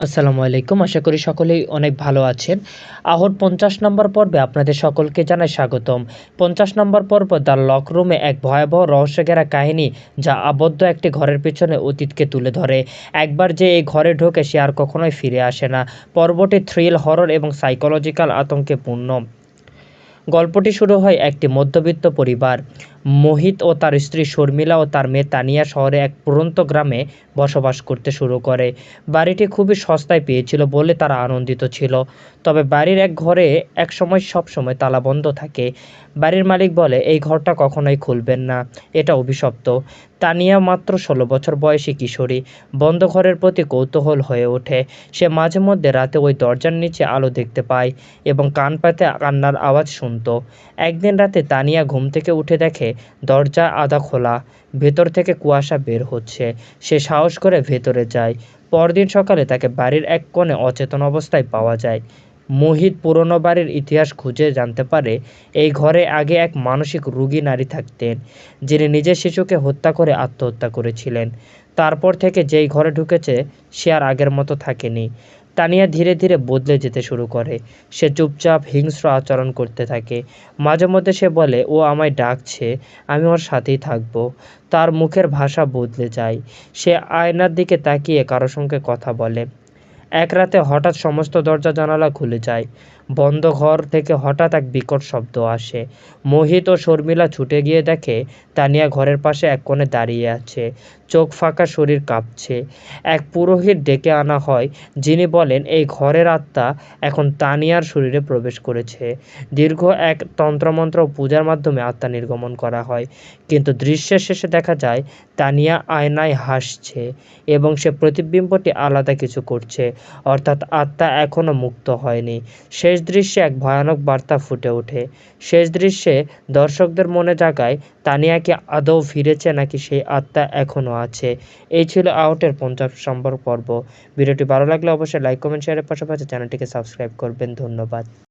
আসসালামু আলাইকুম। আশা করি সকলেই অনেক ভালো আছেন। আহর পঞ্চাশ নম্বর পর্বে আপনাদের সকলকে জানাই স্বাগতম। পঞ্চাশ নম্বর পর্ব দ্য লক রুমে এক ভয়াবহ রহস্যঘেরা কাহিনী যা আবদ্ধ একটি ঘরের পেছনে অতীতকে তুলে ধরে। একবার যে এই ঘরে ঢোকে সে আর কখনোই ফিরে আসে না। পর্বটি থ্রিল, হরর এবং সাইকোলজিক্যাল আতঙ্কে পূর্ণ। গল্পটি শুরু হয় একটি মধ্যবিত্ত পরিবার। মোহিত ও তার স্ত্রী শর্মিলা ও তার মেয়ে তানিয়া শহরে এক পুরন্ত গ্রামে বসবাস করতে শুরু করে। বাড়িটি খুবই সস্তায় পেয়েছিল বলে তারা আনন্দিত ছিল। তবে বাড়ির এক ঘরে এক সময় সব সময় তালা বন্ধ থাকে। বাড়ির মালিক বলে, এই ঘরটা কখনোই খুলবেন না। এটা অভিশপ্ত। তানিয়া মাত্র ষোলো বছর বয়সী কিশোরী। বন্ধ ঘরের প্রতি কৌতূহল হয়ে ওঠে। সে মাঝে মধ্যে রাতে ওই দরজার নিচে আলো দেখতে পায় এবং কান পাতে কান্নার আওয়াজ শুনতো। একদিন রাতে তানিয়া ঘুম থেকে উঠে দেখে দরজা আধা খোলা, ভেতর থেকে কুয়াশা বের হচ্ছে। সে সাহস করে ভেতরে যায়। পরদিন সকালে তাকে বাড়ির এক কোণে অচেতন অবস্থায় পাওয়া যায়। মোহিত পুরনো বাড়ির ইতিহাস খুঁজে জানতে পারে, এই ঘরে আগে এক মানসিক রুগী নারী থাকতেন, যিনি নিজের শিশুকে হত্যা করে আত্মহত্যা করেছিলেন। তারপর থেকে যেই ঘরে ঢুকেছে, সে আর আগের মতো থাকেনি। তানিয়া ধীরে ধীরে বদলে যেতে শুরু করে। সে চুপচাপ হিংস্র আচরণ করতে থাকে। মাঝে মধ্যে সে বলে, ও আমায় ডাকছে, আমি ওর সাথেই থাকব। তার মুখের ভাষা বদলে যায়। সে আয়নার দিকে তাকিয়ে কারও সঙ্গে কথা বলে। এক রাতে হঠাৎ সমস্ত দরজা জানালা খুলে যায়। বন্ধ ঘর থেকে হঠাৎ এক বিকট শব্দ আসে। মোহিত ও শর্মিলা ছুটে গিয়ে দেখে, তানিয়া ঘরের পাশে এক কোণে দাঁড়িয়ে আছে। চোখ ফাঁকা, শরীর কাঁপছে। এক পুরোহিত ডেকে আনা হয়, যিনি বলেন, এই ঘরের আত্মা এখন তানিয়ার শরীরে প্রবেশ করেছে। দীর্ঘ এক তন্ত্রমন্ত্র পূজার মাধ্যমে আত্মা নির্গমন করা হয়। কিন্তু দৃশ্যের শেষে দেখা যায়, তানিয়া আয়নায় হাসছে এবং সে প্রতিবিম্বটি আলাদা কিছু করছে। অর্থাৎ আত্মা এখনও মুক্ত হয়নি। শেষ দৃশ্যে এক ভয়ানক বার্তা ফুটে ওঠে। শেষ দৃশ্যে দর্শকদের মনে জাগায় তানিয়া কি আদৌ ফিরেছে নাকি সেই আত্মা এখনও আছে। এই ছিল আউটের পঞ্চাশ নম্বর পর্ব। ভিডিওটি ভালো লাগলে অবশ্যই লাইক, কমেন্ট, শেয়ারের পাশাপাশি চ্যানেলটিকে সাবস্ক্রাইব করবেন। ধন্যবাদ।